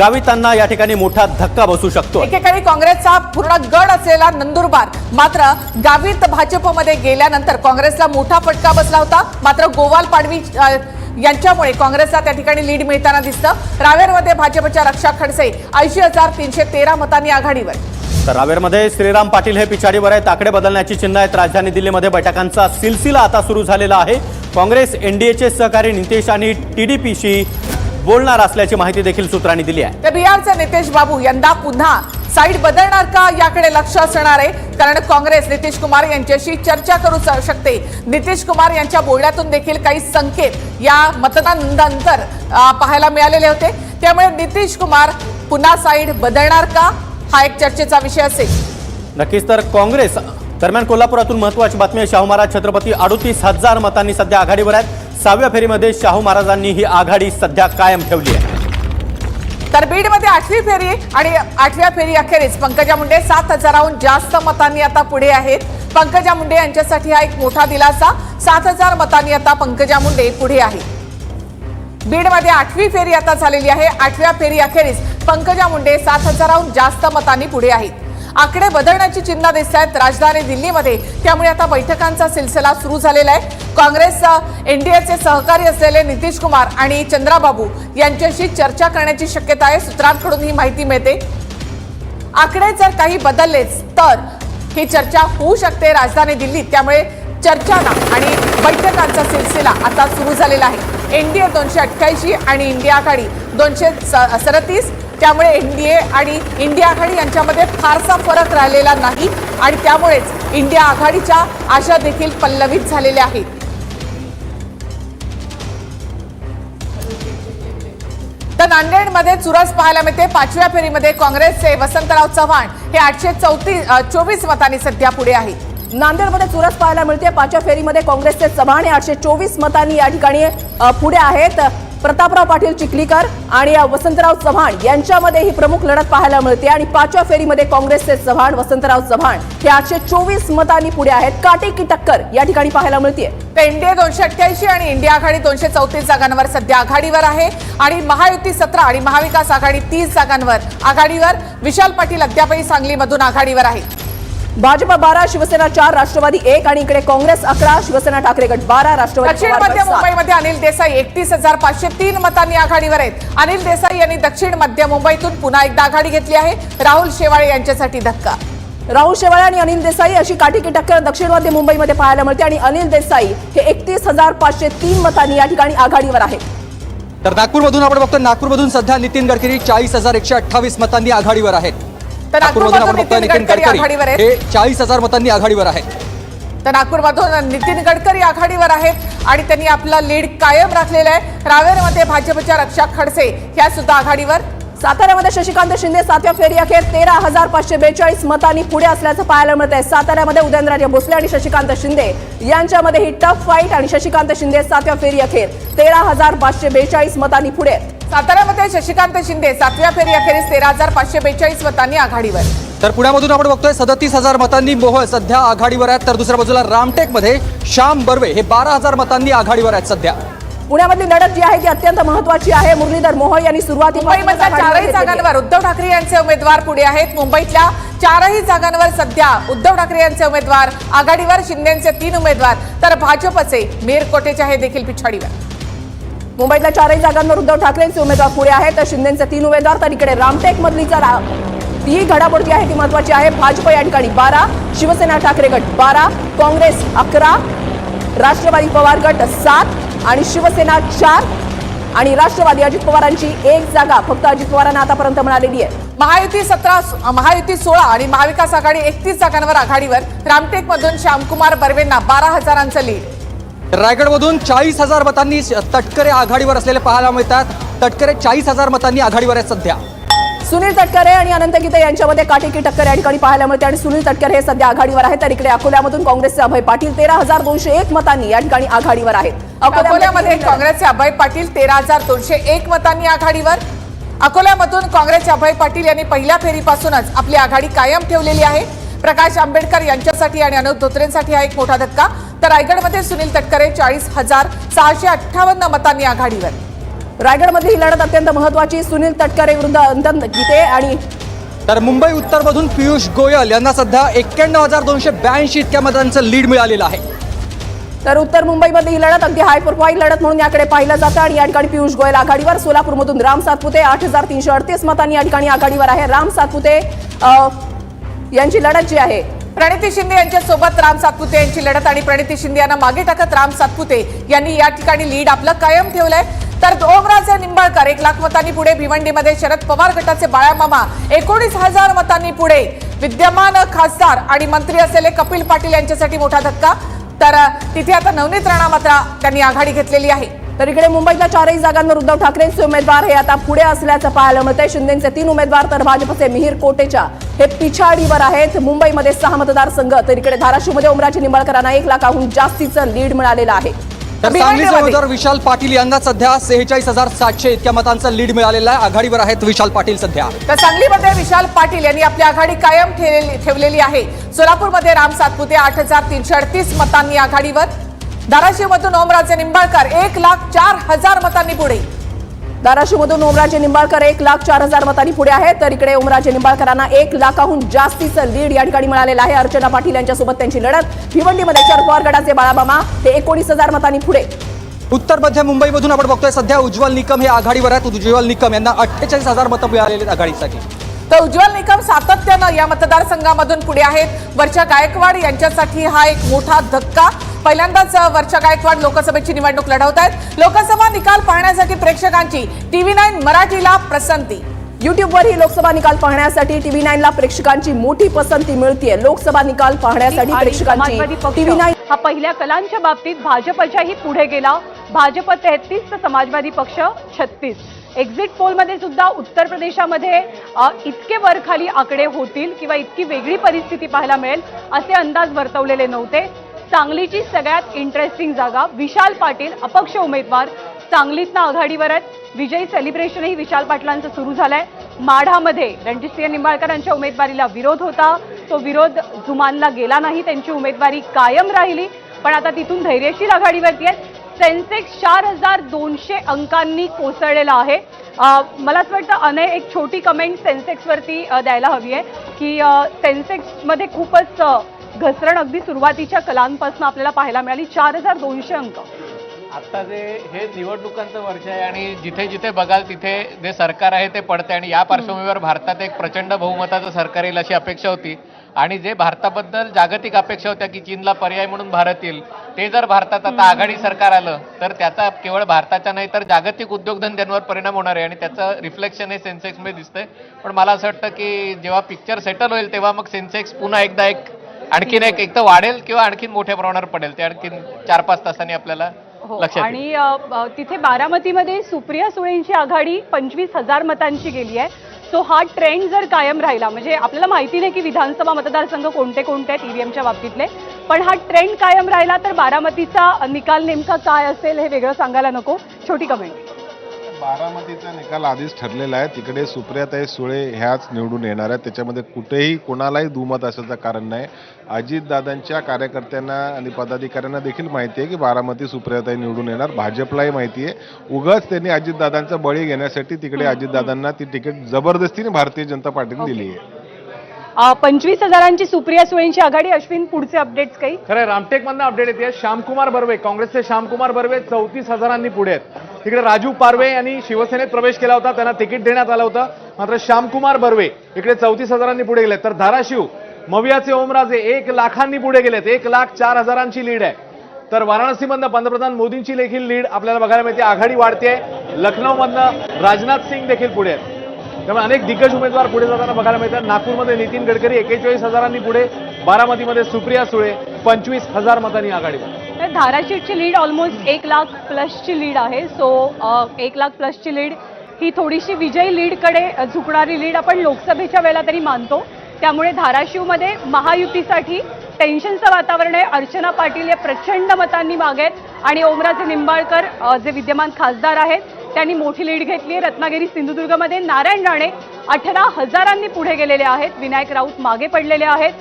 गावितांना या ठिकाणी मोठा धक्का बसू शकतो एकेकाळी काँग्रेसचा पूर्ण गड असलेला नंदुरबार मात्र गावित भाजपमध्ये गेल्यानंतर काँग्रेसला मोठा फटका बसला होता. मात्र गोवाल पाडवी यांच्यामुळे काँग्रेसला त्या ठिकाणी लीड मिळताना दिसतं. रावेरमध्ये भाजपच्या रक्षा खडसे ऐंशी हजार तीनशे तेरा मतांनी आघाडीवर. तर रावेरमध्ये श्रीराम पाटील हे पिछाडीवर आहेत. ताकडे बदलण्याची चिन्ह आहेत. राजधानी दिल्लीमध्ये बैठकांचा सिलसिला आता सुरू झालेला आहे. काँग्रेस एनडीएचे सहकारी नितेश आणि टीडीपीशी बोलणार असल्याची माहिती देखील सूत्रांनी दिली आहे. तर बिहारचे नितेश बाबू यंदा पुन्हा साईड बदलणार का याकडे लक्ष असणार आहे? कारण काँग्रेस नितीश कुमार यांच्याशी चर्चा करू शकते. नितीश कुमार यांच्या बोलण्यातून देखील काही संकेत या मतदानानंतर पाहायला मिळालेले होते. त्यामुळे नितीश कुमार पुन्हा साईड बदलणार का? हा एक चर्चेचा विषय असेल. नक्कीच तर काँग्रेस दरम्यान कोल्हापुरातून महत्वाची बातमी शाहू महाराज छत्रपती अडोतीस हजार मतांनी सध्या आघाडीवर आहेत. सहाव्या फेरीमध्ये शाहू महाराजांनी ही आघाडी सध्या कायम ठेवली आहे. तर बीडमध्ये आठवी फेरी आणि आठव्या फेरी अखेरीस पंकजा मुंडे सात हजाराहून जास्त मतांनी आता पुढे आहेत. पंकजा मुंडे यांच्यासाठी हा एक मोठा दिलासा. सात हजार मतांनी आता पंकजा मुंडे पुढे आहे बीडमध्ये आठवी फेरी आता झालेली आहे. आठव्या फेरी अखेरीस पंकजा मुंडे सात हजाराहून जास्त मतांनी पुढे आहेत. आकडे बदलण्याची चिन्ह दिसत आहेत राजधानी दिल्लीमध्ये. त्यामुळे आता बैठकांचा सिलसिला सुरू झालेला आहे. काँग्रेस एनडीएचे सहकारी असलेले नितीश कुमार आणि चंद्राबाबू यांच्याशी चर्चा करण्याची शक्यता आहे. सूत्रांकडून ही माहिती मिळते. आकडे जर काही बदललेच तर ही चर्चा होऊ शकते राजधानी दिल्लीत. त्यामुळे चर्चांना आणि बैठकांचा सिलसिला आता सुरू झालेला आहे. एनडीए दोनशे अठ्ठ्याऐंशी आणि इंडिया आघाडी दोनशे सदतीस त्यामुळे एनडीए आणि इंडिया आघाडी यांच्यामध्ये फारसा फरक राहिलेला नाही आणि त्यामुळेच इंडिया आघाडीच्या आशा देखील पल्लवित झालेल्या आहेत. तर नांदेडमध्ये चुरस पाहायला मिळते. पाचव्या फेरीमध्ये काँग्रेसचे वसंतराव चव्हाण हे आठशे चौतीस चोवीस मतांनी सध्या पुढे आहेत. नांदेडमध्ये चुरस पाहायला मिळते. पाचव्या फेरीमध्ये काँग्रेसचे चव्हाण हे आठशे चोवीस मतांनी या ठिकाणी पुढे आहेत. प्रतापराव पाटील चिखलीकर आणि वसंतराव चव्हाण यांच्यामध्ये ही प्रमुख लढत पाहायला मिळते. आणि पाचव्या फेरीमध्ये काँग्रेसचे चव्हाण वसंतराव चव्हाण हे आठशे चोवीस मतांनी पुढे आहेत. काटे की टक्कर या ठिकाणी पाहायला मिळते एनडीए दोनशे अठ्ठ्याऐंशी आणि इंडिया आघाडी दोनशे चौतीस जागांवर सध्या आघाडीवर आहे. आणि महायुती सतरा आणि महाविकास आघाडी तीस जागांवर आघाडीवर. विशाल पाटील अद्यापही सांगलीमधून आघाडीवर आहे भाजप बारा शिवसेना चार राष्ट्रवादी एक आणि इकडे काँग्रेस अकरा शिवसेना ठाकरे गट बारा राष्ट्रवादी दक्षिण मध्य. मुंबईमध्ये अनिल देसाई एकतीस हजार पाचशे तीन मतांनी आघाडीवर आहेत. अनिल देसाई यांनी दक्षिण मध्य मुंबईतून पुन्हा एकदा आघाडी घेतली आहे. राहुल शेवाळे यांच्यासाठी धक्का. राहुल शेवाळे आणि अनिल देसाई अशी काठी की टक्कर दक्षिण मध्य मुंबईमध्ये पाहायला मिळते आणि अनिल देसाई हे एकतीस हजार पाचशे तीन मतांनी या ठिकाणी आघाडीवर आहेत. तर नागपूरमधून आपण बघतो नागपूरमधून सध्या नितीन गडकरी चाळीस हजार एकशे अठ्ठावीस मतांनी आघाडीवर आहेत. तर नागपूरमधून नितीन गडकरी आघाडीवर हे चाळीस हजार मतांनी आघाडीवर आहेत तर नागपूरमधून नितीन गडकरी आघाडीवर आहेत आणि त्यांनी आपला लीड कायम राखलेला आहे. रावेरमध्ये भाजपच्या रक्षा खडसे ह्या सुद्धा आघाडीवर. साताऱ्यामध्ये शशिकांत शिंदे सातव्या फेरी अखेर तेरा हजार पाचशे बेचाळीस मतांनी पुढे असल्याचं पाहायला मिळत आहे साताऱ्यामध्ये उदयनराजे भोसले आणि शशिकांत शिंदे यांच्यामध्ये ही टफ फाईट आणि शशिकांत शिंदे सातव्या फेरी अखेर तेरा हजार पाचशे बेचाळीस मतांनी पुढे. आहेत. साताऱ्यामध्ये शशिकांत शिंदे सातव्या फेरी अखेरीस तेरा हजार पाचशे बेचाळीस मतांनी आघाडीवर. तर पुण्यामधून आपण बघतोय सदतीस हजार मतांनी मोहोळ सध्या आघाडीवर आहेत. तर दुसऱ्या बाजूला रामटेकमध्ये श्याम बर्वे हे बारा हजार मतांनी आघाडीवर आहेत सध्या. पुण्यामधली लढत जी आहे ती अत्यंत महत्वाची आहे. मुरलीधर मोहोळ यांनी मुंबईमधल्या चारही जागांवर उद्धव ठाकरे यांचे उमेदवार पुढे आहेत. मुंबईतल्या चारही जागांवर सध्या उद्धव ठाकरे यांचे उमेदवार आघाडीवर शिंदेचे तीन उमेदवार. तर भाजपचे मेर कोटेचे हे देखील पिछाडीवर. मुंबईतल्या चारही जागांवर उद्धव ठाकरेंचे उमेदवार पुढे आहेत. तर शिंदेचे तीन उमेदवार तर इकडे रामटेक मधलीचा ही घडामोड जी आहे ती महत्वाची आहे. भाजप या ठिकाणी बारा शिवसेना ठाकरे गट बारा काँग्रेस अकरा राष्ट्रवादी पवार गट सात आणि शिवसेना चार आणि राष्ट्रवादी अजित पवारांची एक जागा. फक्त अजित पवारांना आतापर्यंत मिळालेली आहे. महायुती सतरा महायुती सोळा आणि महाविकास आघाडी एकतीस जागांवर आघाडीवर रामटेक मधून श्यामकुमार बर्वेंना बारा हजारांचं लीड रायगडमधून चाळीस हजार मतांनी तटकरे आघाडीवर असलेले पाहायला मिळतात. तटकरे चाळीस हजार मतांनी आघाडीवर आहेत सध्या. सुनील तटकरे आणि अनंत गीते यांच्यामध्ये काटेकी टक्कर या ठिकाणी पाहायला मिळते आणि सुनील तटकरे हे सध्या आघाडीवर आहेत. तर इकडे अकोल्यामधून काँग्रेसचे अभय पाटील तेरा हजार दोनशे एक मतांनी या ठिकाणी आघाडीवर आहेत. अकोल्यामध्ये काँग्रेसचे अभय पाटील तेरा हजार दोनशे एक मतांनी आघाडीवर. अकोल्यामधून काँग्रेसचे अभय पाटील यांनी पहिल्या फेरीपासूनच आपली आघाडी कायम ठेवलेली आहे. प्रकाश आंबेडकर यांच्यासाठी आणि अनुप धोत्रेंसाठी हा एक मोठा धक्का. तर रायगडमध्ये सुनील तटकरे चाळीस हजार सहाशे अठ्ठावन्न मतांनी आघाडीवर. रायगडमधली ही लढत अत्यंत महत्वाची सुनील तटकरे विरुद्ध अंतन गीते आणि तर मुंबई उत्तरमधून पियुष गोयल यांना सध्या एक्क्याण्णव हजार दोनशे ब्याऐंशी इतक्या मतांचं लीड मिळालेलं आहे. तर उत्तर मुंबईमधली ही लढत अगदी हाय प्रोफाईल लढत म्हणून याकडे पाहिलं जातं आणि या ठिकाणी पियुष गोयल आघाडीवर. सोलापूरमधून राम सातपुते आठ हजार तीनशे अडतीस मतांनी या ठिकाणी आघाडीवर आहे. राम सातपुते यांची लढत जी आहे प्रणिती शिंदे यांच्यासोबत राम सातपुते यांची लढत आणि प्रणिती शिंदे यांना मागे टाकत राम सातपुते यांनी या ठिकाणी लीड आपलं कायम ठेवलंय. तर ओमराजे निंबाळकर एक लाख मतांनी पुढे भिवंडीमध्ये शरद पवार गटाचे बाळामामा एकोणीस हजार मतांनी पुढे विद्यमान खासदार आणि मंत्री असलेले कपिल पाटील यांच्यासाठी मोठा धक्का. तर तिथे आता नवनीत राणा मात्र त्यांनी आघाडी घेतलेली आहे. तर इकडे मुंबईतल्या चारही जागांवर उद्धव ठाकरेंचे उमेदवार हे आता पुढे असल्याचं पाहायला मिळतंय. शिंदेचे तीन उमेदवार तर भाजपचे मिहीर कोटेच्या हे पिछाडीवर आहेत. मुंबईमध्ये सहा मतदारसंघ तर इकडे धाराशिवमध्ये ओमराजे निंबाळकरांना एक लाखाहून जास्तीचं लीड मिळालेलं आहे. तर सांगलीचे भिवंडीमध्ये- उमेदवार विशाल पाटील यांना सध्या सेहेचाळीस हजार सातशे इतक्या मतांचं लीड मिळालेलं आहे. आघाडीवर आहेत विशाल पाटील सध्या. तर सांगलीमध्ये विशाल पाटील यांनी आपली आघाडी कायम ठेवलेली आहे. सोलापूरमध्ये राम सातपुते आठ हजार तीनशे अडतीस मतांनी आघाडीवर. धाराशिवमधून ओमराजे निंबाळकर एक लाख चार हजार मतांनी पुढे. धाराशिवमधून ओमराजे निंबाळकर एक लाख चार हजार मतांनी पुढे आहेत. तर इकडे ओमराजे निंबाळकरांना एक लाखाहून जास्तीचं लीड या ठिकाणी मिळालेलं आहे. अर्चना पाटील यांच्यासोबत त्यांची लढत. भिवंडीमध्ये शरद पवार गटाचे बाळामामा हे एकोणीस हजार मतांनी पुढे. उत्तर मध्य मुंबईमधून आपण बघतोय सध्या उज्ज्वल निकम हे आघाडीवर आहेत. उज्ज्वल निकम यांना अठ्ठेचाळीस हजार मतं मिळालेली आघाडीसाठी. तर उज्ज्वल निकम सातत्यानं या मतदारसंघामधून पुढे आहेत. वर्षा गायकवाड यांच्यासाठी हा एक मोठा धक्का. पहिल्यांदाच वर्षा गायकवाड लोकसभेची निवडणूक लढवत आहेत लोकसभा निकाल पाहण्यासाठी प्रेक्षकांची टीव्ही नाईन मराठीला पसंती. युट्यूबवर ही लोकसभा निकाल पाहण्यासाठी टीव्ही नाईनला प्रेक्षकांची मोठी पसंती मिळतीये. लोकसभा निकाल पाहण्यासाठी प्रेक्षकांची टीव्ही नाईन हा पहिल्या कलांच्या बाबतीत भाजपच्याही पुढे गेला. भाजप तेहतीस तर समाजवादी पक्ष छत्तीस. एक्झिट पोलमध्ये सुद्धा उत्तर प्रदेशामध्ये इतके वरखाली आकडे होतील किंवा इतकी वेगळी परिस्थिती पाहायला मिळेल असे अंदाज वर्तवलेले नव्हते. सांगलीची सगळ्यात इंटरेस्टिंग जागा विशाल पाटील अपक्ष उमेदवार. सांगलीतनं आघाडीवर आहेत. विजयी सेलिब्रेशनही विशाल पाटलांचं सुरू झालंय. माढामध्ये रणजितसिंह निंबाळकरांच्या उमेदवारीला विरोध होता. तो विरोध जुमानला गेला नाही त्यांची उमेदवारी कायम राहिली. पण आता तिथून धैर्यशील आघाडीवरती आहेत. सेन्सेक्स चार हजार दोनशे अंकांनी कोसळलेला आहे. मला असं वाटतं अनय एक छोटी कमेंट सेन्सेक्सवरती द्यायला हवी आहे. की सेन्सेक्समध्ये खूपच घसरण अगदी सुरुवातीच्या कलांपासून आपल्याला पाहायला मिळाली. चार हजार दोनशे अंक. आता जे हे निवडणुकांचं वर्ष आहे आणि जिथे जिथे बघाल तिथे जे सरकार आहे ते पडते आणि या पार्श्वभूमीवर भारतात एक प्रचंड बहुमताचं सरकार येईल अशी अपेक्षा होती. आणि जे भारताबद्दल जागतिक अपेक्षा होत्या की चीनला पर्याय म्हणून भारत येईल ते जर भारतात आता आघाडी सरकार आलं तर त्याचा केवळ भारताच्या नाही तर जागतिक उद्योगधंद्यांवर परिणाम होणार आहे. आणि त्याचं रिफ्लेक्शन हे सेन्सेक्समध्ये दिसतंय. पण मला असं वाटतं की जेव्हा पिक्चर सेटल होईल तेव्हा मग सेन्सेक्स पुन्हा एकदा एक आणखीन एक एक तर वाढेल किंवा आणखीन मोठ्या प्रमाणावर पडेल. ते आणखीन चार पाच तासांनी आपल्याला हो लक्षात. आणि तिथे बारामतीमध्ये सुप्रिया सुळेंची आघाडी पंचवीस हजार मतांची गेली आहे. सो हा ट्रेंड जर कायम राहिला म्हणजे आपल्याला माहिती नाही की विधानसभा मतदारसंघ कोणते कोणते आहेत ईव्हीएमच्या बाबतीतले पण हा ट्रेंड कायम राहिला तर बारामतीचा निकाल नेमका काय असेल हे वेगळं सांगायला नको. छोटी कमेंट. बारामतीचा निकाल आधीच ठरलेला आहे. तिकडे सुप्रियाताई सुळे ह्याच निवडून येणार आहेत. त्याच्यामध्ये कुठेही कोणालाही दुमत असायचं कारण नाही. अजितदादांच्या कार्यकर्त्यांना आणि पदाधिकाऱ्यांना देखील माहिती आहे की बारामती सुप्रियाताई निवडून येणार. भाजपलाही माहिती आहे. उगाच त्यांनी अजितदादांचा बळी घेण्यासाठी तिकडे अजितदादांना ती तिकीट जबरदस्तीने भारतीय जनता पार्टीने दिली आहे. पंचवीस हजारांची सुप्रिया सुळेंची आघाडी. अश्विन पुढचे अपडेट्स काही? खरं रामटेक मधनं अपडेट येते. श्यामकुमार बर्वे काँग्रेसचे श्यामकुमार बर्वे चौतीस हजारांनी पुढे आहेत. तिकडे राजू पारवे यांनी शिवसेनेत प्रवेश केला होता. त्यांना तिकीट देण्यात आलं होतं. मात्र श्यामकुमार बर्वे इकडे चौतीस हजारांनी पुढे गेले तर धाराशिव मवियाचे ओमराजे एक लाखांनी पुढे गेलेत. एक लाख चार हजारांची लीड आहे. तर वाराणसीमधनं पंतप्रधान मोदींची देखील लीड आपल्याला बघायला मिळते. आघाडी वाढते लखनौमधनं राजनाथ सिंग देखील पुढे आहेत. त्यामुळे अनेक दिग्गज उमेदवार पुढे जाताना बघायला मिळतात. नागपूरमध्ये नितीन गडकरी एकेचाळीस हजारांनी पुढे बारामतीमध्ये सुप्रिया सुळे पंचवीस हजार मतांनी आघाडीवर तर धाराशिवची लीड ऑलमोस्ट एक लाख प्लसची लीड आहे. सो एक लाख प्लसची लीड ही थोडीशी विजयी लीडकडे झुकणारी लीड आपण लोकसभेच्या वेळेला तरी मानतो. त्यामुळे धाराशिवमध्ये महायुतीसाठी टेन्शनचं वातावरण आहे. अर्चना पाटील हे प्रचंड मतांनी मागे आहेत आणि ओमराजे निंबाळकर जे विद्यमान खासदार आहेत त्यांनी मोठी लीड घेतली आहे. रत्नागिरी सिंधुदुर्गमध्ये नारायण राणे अठरा हजारांनी पुढे गेलेले आहेत. विनायक राऊत मागे पडलेले आहेत.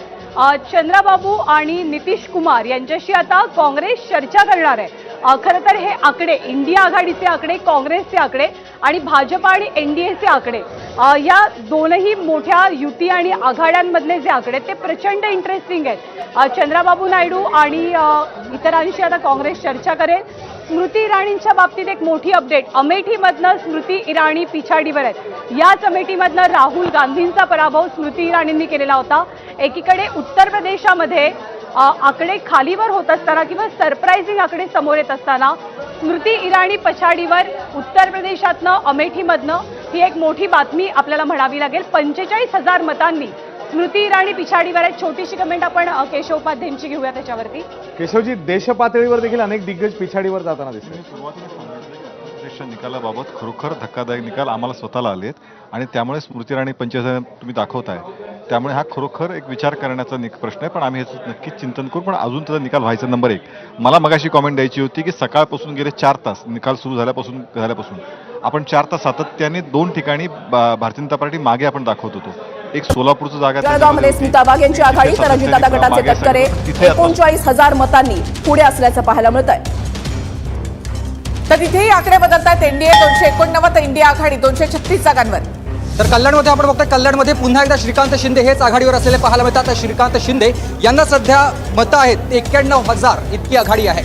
चंद्राबाबू आणि नितीश कुमार यांच्याशी आता काँग्रेस चर्चा करणार आहे. खरं तर हे आकडे इंडिया आघाडीचे आकडे काँग्रेसचे आकडे आणि भाजपा आणि एनडीएचे आकडे या दोनही मोठ्या युती आणि आघाड्यांमधले जे आकडे ते प्रचंड इंटरेस्टिंग आहेत. चंद्राबाबू नायडू आणि इतरांशी आता काँग्रेस चर्चा करेल. स्मृती इराणींच्या बाबतीत एक मोठी अपडेट अमेठीमधनं स्मृती इराणी पिछाडीवर आहेत. याच अमेठीमधनं राहुल गांधींचा पराभव स्मृती इराणींनी केलेला होता. एकीकडे उत्तर प्रदेशामध्ये आकडे खालीवर होत असताना किंवा सरप्रायझिंग आकडे समोर येत असताना स्मृती इराणी पछाडीवर उत्तर प्रदेशातनं अमेठीमधनं ही एक मोठी बातमी आपल्याला म्हणावी लागेल. पंचेचाळीस हजार मतांनी स्मृती इराणी पिछाडीवर आहेत छोटीशी कमेंट आपण केशव उपाध्यायांची घेऊया त्याच्यावरती. केशवजी देश पातळीवर देखील अनेक दिग्गज पिछाडीवर जाताना दिसले अध्यक्ष निकालाबाबत खरोखर धक्कादायक निकाल आम्हाला स्वतःला आलेत आणि त्यामुळे स्मृती राणी पंचायत तुम्ही दाखवताय. त्यामुळे हा खरोखर एक विचार करण्याचा निक प्रश्न आहे पण आम्ही ह्याचं नक्कीच चिंतन करू पण अजून त्याचा निकाल व्हायचा नंबर एक. मला मगाशी कॉमेंट द्यायची होती की सकाळपासून गेले चार तास निकाल सुरू झाल्यापासून झाल्यापासून. आपण चार तास सातत्याने दोन ठिकाणी भारतीय जनता पार्टी मागे आपण दाखवत होतो. एक सोलापूरचं जागा जळगावमध्ये स्मिता वाघ यांची आघाडी तर अजितदादा गटाचे तटकरे. एकोणचाळीस हजार मतांनी पुढे असल्याचं पाहायला मिळत आहे तर तिथेही आकडे बदलतात एनडीए दोनशे एकोणनव्वद इंडिया आघाडी दोनशे छत्तीस जागांवर. तर कल्याणमध्ये आपण बघतोय कल्याणमध्ये पुन्हा एकदा श्रीकांत शिंदे हेच आघाडीवर असलेले पाहायला मिळतात. तर श्रीकांत शिंदे यांना सध्या मतं आहेत एक्क्याण्णव हजार इतकी आघाडी आहे.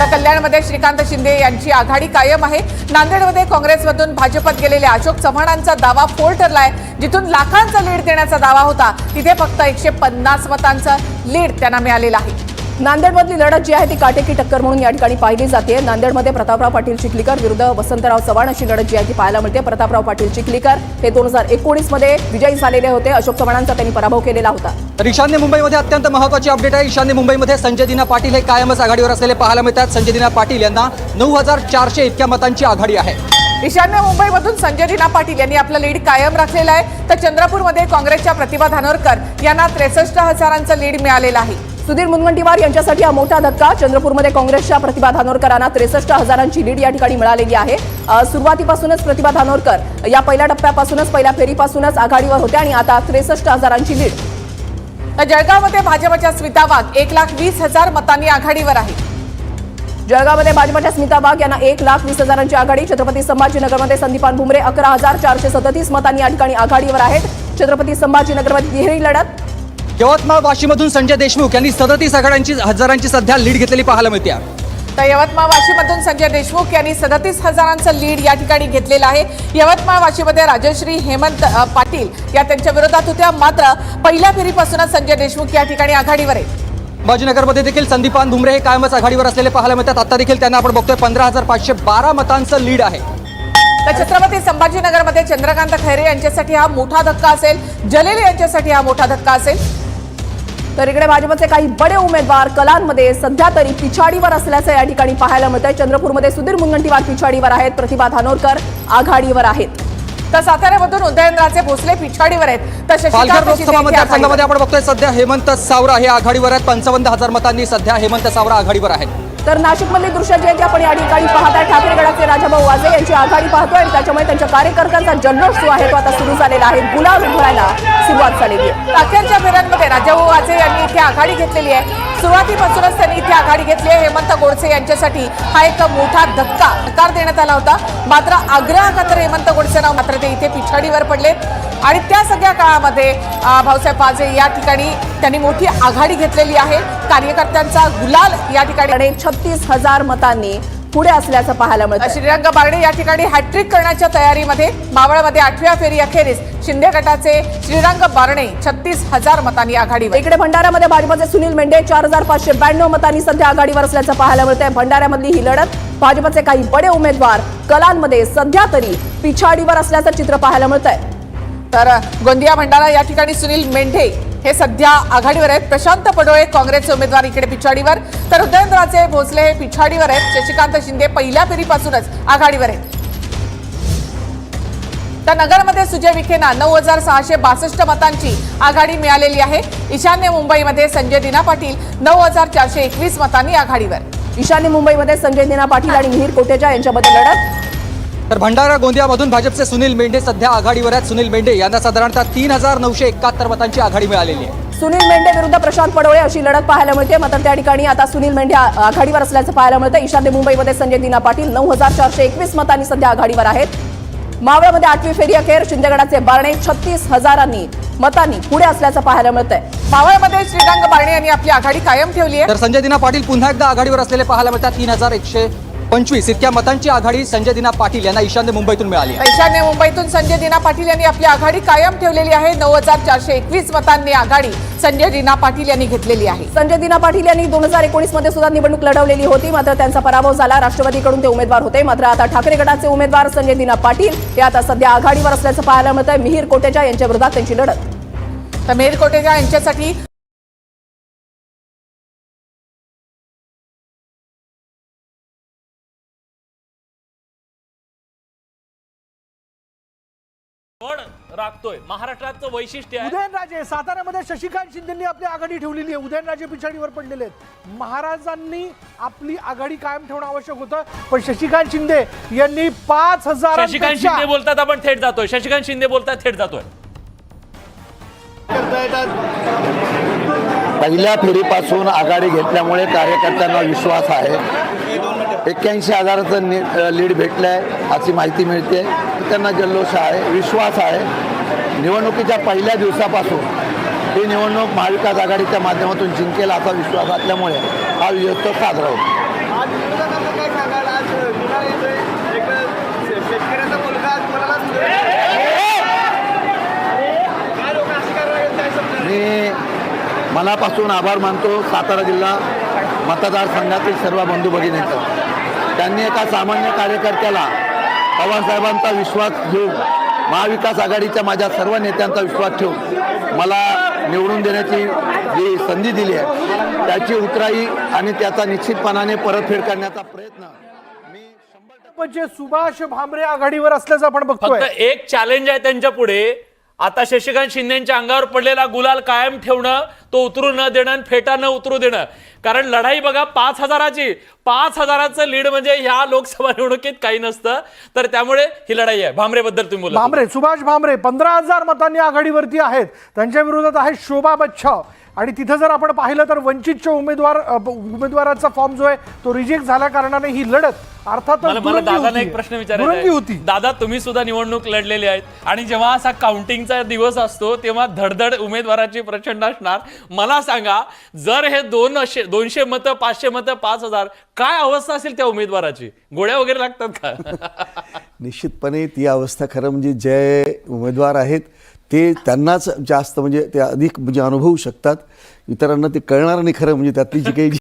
तर कल्याणमध्ये श्रीकांत शिंदे यांची आघाडी कायम आहे. नांदेडमध्ये काँग्रेसमधून भाजपत गेलेल्या अशोक चव्हाणांचा दावा फोल ठरलाय. जिथून लाखांचा लीड देण्याचा दावा होता तिथे फक्त एकशे पन्नास मतांचा लीड त्यांना मिळालेला आहे. नांदेडमधली लढत जी आहे ती काटेकी टक्कर म्हणून या ठिकाणी पाहिली जाते. नांदेडमध्ये प्रतापराव पाटील चिखलीकर विरुद्ध वसंतराव चव्हाण अशी लढत जी आहे ती पाहायला मिळते. प्रतापराव पाटील चिखलीकर हे दोन हजार एकोणीसमध्ये विजयी झालेले होते. अशोक चव्हाणांचा त्यांनी पराभव केलेला होता. तर ईशान्य मुंबईमध्ये अत्यंत महत्वाची अपडेट आहे. ईशान्य मुंबईमध्ये संजय दिना पाटील हे कायमच आघाडीवर असलेले पाहायला मिळतात. संजय दिना पाटील यांना नऊ हजार चारशे इतक्या मतांची आघाडी आहे. ईशान्य मुंबईमधून संजय दिना पाटील यांनी आपलं लीड कायम राखलेलं आहे. तर चंद्रपूरमध्ये काँग्रेसच्या प्रतिभा धानोरकर यांना त्रेसष्ट हजारांचं लीड मिळालेलं आहे. सुधीर मुनगंटीवार यांच्यासाठी हा मोठा धक्का. चंद्रपूरमध्ये काँग्रेसच्या प्रतिभा धानोरकरांना त्रेसष्ट हजारांची लीड या ठिकाणी मिळालेली आहे. सुरुवातीपासूनच प्रतिभा धानोरकर या पहिल्या टप्प्यापासूनच पहिल्या फेरीपासूनच आघाडीवर होते आणि आता त्रेसष्ट हजारांची लीड. तर जळगावमध्ये भाजपच्या स्मिता वाघ एक लाख वीस हजार मतांनी आघाडीवर आहे. जळगावमध्ये भाजपच्या स्मिता वाघ यांना एक लाख वीस हजारांची आघाडी. छत्रपती संभाजीनगरमध्ये संदीपान भुमरे अकरा हजार चारशे सदतीस मतांनी या ठिकाणी आघाडीवर आहेत. छत्रपती संभाजीनगरमध्ये तिहेरी लढत यवतमाळ वाशीमधून संजय देशमुख यांनी सदतीस आघाड्यांची हजारांची सध्या लीड घेतलेली पाहायला मिळते. तर यवतमाळ वाशीमधून संजय देशमुख यांनी सदतीस हजारांचं लीड या ठिकाणी घेतलेलं आहे. यवतमाळ वाशीमध्ये राजश्री हेमंत पाटील या त्यांच्या विरोधात होत्या. मात्र पहिल्या फेरीपासूनच संजय देशमुख या ठिकाणी आघाडीवर आहेत. संभाजीनगरमध्ये देखील संदीपान भुमरे हे कायमच आघाडीवर असलेले पाहायला मिळतात. आता देखील त्यांना आपण बघतोय पंधरा हजार पाचशे बारा मतांचं लीड आहे. तर छत्रपती संभाजीनगरमध्ये चंद्रकांत खैरे यांच्यासाठी हा मोठा धक्का असेल. जलील यांच्यासाठी हा मोठा धक्का असेल. तर इकडे भाजपचे काही बडे उमेदवार कलांमध्ये सध्या तरी पिछाडीवर असल्याचं या ठिकाणी पाहायला मिळत आहे चंद्रपूरमध्ये सुधीर मुनगंटीवार पिछाडीवर आहेत. प्रतिभा धानोरकर आघाडीवर आहेत. तर साताऱ्यामधून उदयनराजे भोसले पिछाडीवर आहेत. तर पालघर लोकसभा मतदारसंघामध्ये. आपण बघतोय सध्या हेमंत सावरा हे आघाडीवर आहेत. पंचावन्न हजार मतांनी सध्या हेमंत सावरा आघाडीवर आहेत. तर नाशिकमधली दृश्य जी आपण या ठिकाणी पाहत आहे. ठाकरे गडाचे राजाभाऊ वाजे यांची आघाडी पाहतोय आणि त्याच्यामुळे त्यांच्या कार्यकर्त्यांचा जल्लोष जो आहे तो आता सुरू झालेला आहे. गुलाल उधळायला सुरुवात झालेली आहे. अखेरच्या फेऱ्यांमध्ये राजाभाऊ वाजे यांनी इथे आघाडी घेतलेली आहे. सुरुवातीपासूनच त्यांनी इथे आघाडी घेतली आहे. हेमंत गोडसे यांच्यासाठी हा एक मोठा धक्का नकार देण्यात आला होता. मात्र आग्रह खातर हेमंत गोडसेंना मात्र ते इथे पिछाडीवर पडले. आणि त्या सगळ्या काळामध्ये भाऊसाहेब पाजे या ठिकाणी त्यांनी मोठी आघाडी घेतलेली आहे. कार्यकर्त्यांचा गुलाल या ठिकाणी आणि छत्तीस हजार मतांनी पुढे असल्याचं पाहायला मिळतं श्रीरंग बारडे या ठिकाणी हॅट्रिक करण्याच्या तयारीमध्ये मावळमध्ये आठव्या फेरी अखेरीस शिंदे गटाचे श्रीरंग बारणे छत्तीस हजार मतांनी आघाडीवर. इकडे भंडाऱ्यामध्ये भाजपचे सुनील मेंढे चार हजार पाचशे ब्याण्णव मतांनी सध्या आघाडीवर असल्याचं पाहायला मिळतंय. भंडाऱ्यामधली ही लढत भाजपचे काही बडे उमेदवार कलांमध्ये सध्या तरी पिछाडीवर असल्याचं चित्र पाहायला मिळतंय. तर गोंदिया भंडारा या ठिकाणी सुनील मेंढे हे सध्या आघाडीवर आहेत. प्रशांत पडोळे काँग्रेसचे उमेदवार इकडे पिछाडीवर. तर उदयनराजे भोसले हे पिछाडीवर आहेत. शशिकांत शिंदे पहिल्या फेरीपासूनच आघाडीवर आहेत. तर नगरमध्ये सुजय विखेना नऊ हजार सहाशे बासष्ट मतांची आघाडी मिळालेली आहे. ईशान्य मुंबईमध्ये संजय दिना पाटील नऊ हजार चारशे एकवीस मतांनी आघाडीवर. ईशान्य मुंबईमध्ये संजय दिना पाटील आणि मिहीर कोटेजा यांच्यामध्ये लढत. तर भंडारा गोंदियामधून भाजपचे सुनील मेंढे सध्या आघाडीवर आहेत. सुनील मेंढे यांना साधारणतः तीन हजार नऊशे एकाहत्तर मतांची आघाडी मिळालेली आहे. सुनील मेंढे विरुद्ध प्रशांत पडोळे अशी लढत पाहायला मिळते. मात्र त्या ठिकाणी आता सुनील मेंढे आघाडीवर असल्याचं पाहायला मिळतं. ईशान्य मुंबईमध्ये संजय दिना पाटील नऊ हजार चारशे एकवीस मतांनी सध्या आघाडीवर आहेत. मावळमध्ये आठवी फेरी अखेर. शिंदेगडाचे बारणे छत्तीस हजारांनी मतांनी पुढे असल्याचं पाहायला मिळतंय. मावळमध्ये श्रीरंग बारणे यांनी आपली आघाडी कायम ठेवली आहे. तर संजय दिना पाटील पुन्हा एकदा आघाडीवर असलेले पाहायला मिळतात. तीन हजार एकशे पंचवीस इतक्या मतांची आघाडी संजय दिना पाटील यांना ईशान्य मुंबईतून मिळाली आहे. ईशान्य मुंबईतून संजय दिना पाटील यांनी आपली आघाडी कायम ठेवलेली आहे. नऊ हजार चारशे एकवीस मतांनी आघाडी संजय दिना पाटील यांनी घेतलेली आहे. संजय दिना पाटील यांनी दोन हजार एकोणीसमध्ये सुद्धा निवडणूक लढवलेली होती. मात्र त्यांचा पराभव झाला. राष्ट्रवादीकडून ते उमेदवार होते. मात्र आता ठाकरे गटाचे उमेदवार संजय दिना पाटील हे आता सध्या आघाडीवर असल्याचं पाहायला मिळतंय. मिहीर कोटेचा यांच्या विरोधात त्यांची लढत. तर मेहर कोटेचा यांच्यासाठी पण राखतोय महाराष्ट्राचं वैशिष्ट्य आहे. उदयनराजे साताऱ्यामध्ये शशिकांत शिंदेनी आपली आघाडी ठेवलेली आहे. उदयनराजे पिछाडीवर पडलेले आहेत. महाराजांनी आपली आघाडी कायम ठेवणं आवश्यक होतं. पण शशिकांत शिंदे यांनी पाच हजार शशिकांत शिंदे बोलतात आपण थेट जातोय. शशिकांत शिंदे बोलतात थेट जातोय. पहिल्या फेरीपासून आघाडी घेतल्यामुळे कार्यकर्त्यांना विश्वास आहे. एक्क्याऐंशी हजाराचं नि लीड भेटलं आहे अशी माहिती मिळते. त्यांना जल्लोष आहे विश्वास आहे. निवडणुकीच्या पहिल्या दिवसापासून ही निवडणूक महाविकास आघाडीच्या माध्यमातून जिंकेल असा विश्वास असल्यामुळे हा विजयोत्सव साजरा होतो. मी मनापासून आभार मानतो सातारा जिल्हा मतदारसंघातील सर्व बंधू भगिनींचा. त्यांनी एका सामान्य कार्यकर्त्याला पवारसाहेबांचा विश्वास घेऊन महाविकास आघाडीच्या माझ्या सर्व नेत्यांचा विश्वास ठेवून मला निवडून देण्याची जी संधी दिली आहे त्याची उतराई आणि त्याचा निश्चितपणाने परतफेड करण्याचा प्रयत्न मी शंभर जे सुभाष भामरे आघाडीवर असल्याचं आपण फक्त बघतोय एक चॅलेंज आहे त्यांच्या पुढे. आता शशिकांत शिंदेच्या अंगावर पडलेला गुलाल कायम ठेवणं तो उतरू न देणं आणि फेटा न उतरू देणं. कारण लढाई बघा पाच हजाराची. पाच हजाराचं लीड म्हणजे ह्या लोकसभा निवडणुकीत काही नसतं. तर त्यामुळे ही लढाई आहे. भामरेबद्दल तुम्ही बोला. भामरे सुभाष भामरे पंधरा हजार मतांनी आघाडीवरती आहेत. त्यांच्या विरोधात आहे शोभा बच्छाव आणि तिथं जर आपण पाहिलं तर वंचितच्या उमेदवार उमेदवाराचा फॉर्म जो आहे तो रिजेक्ट झाल्या कारणाने ही लढत दादांना होतीये. एक प्रश्न विचारायचा होती. दादा तुम्ही सुद्धा निवडणूक लढलेली आहेत. आणि जेव्हा असा काउंटिंगचा दिवस असतो तेव्हा धडधड उमेदवाराची प्रचंड असणार. मला सांगा जर हे दोन दोनशे मतं पाचशे मतं पाच हजार काय अवस्था असेल त्या उमेदवाराची? गोळ्या वगैरे लागतात का? निश्चितपणे ती अवस्था खरं म्हणजे जे उमेदवार आहेत ते त्यांनाच जास्त म्हणजे ते अधिक म्हणजे अनुभवू शकतात. इतरांना ते कळणार नाही खरं म्हणजे त्यातली जी काही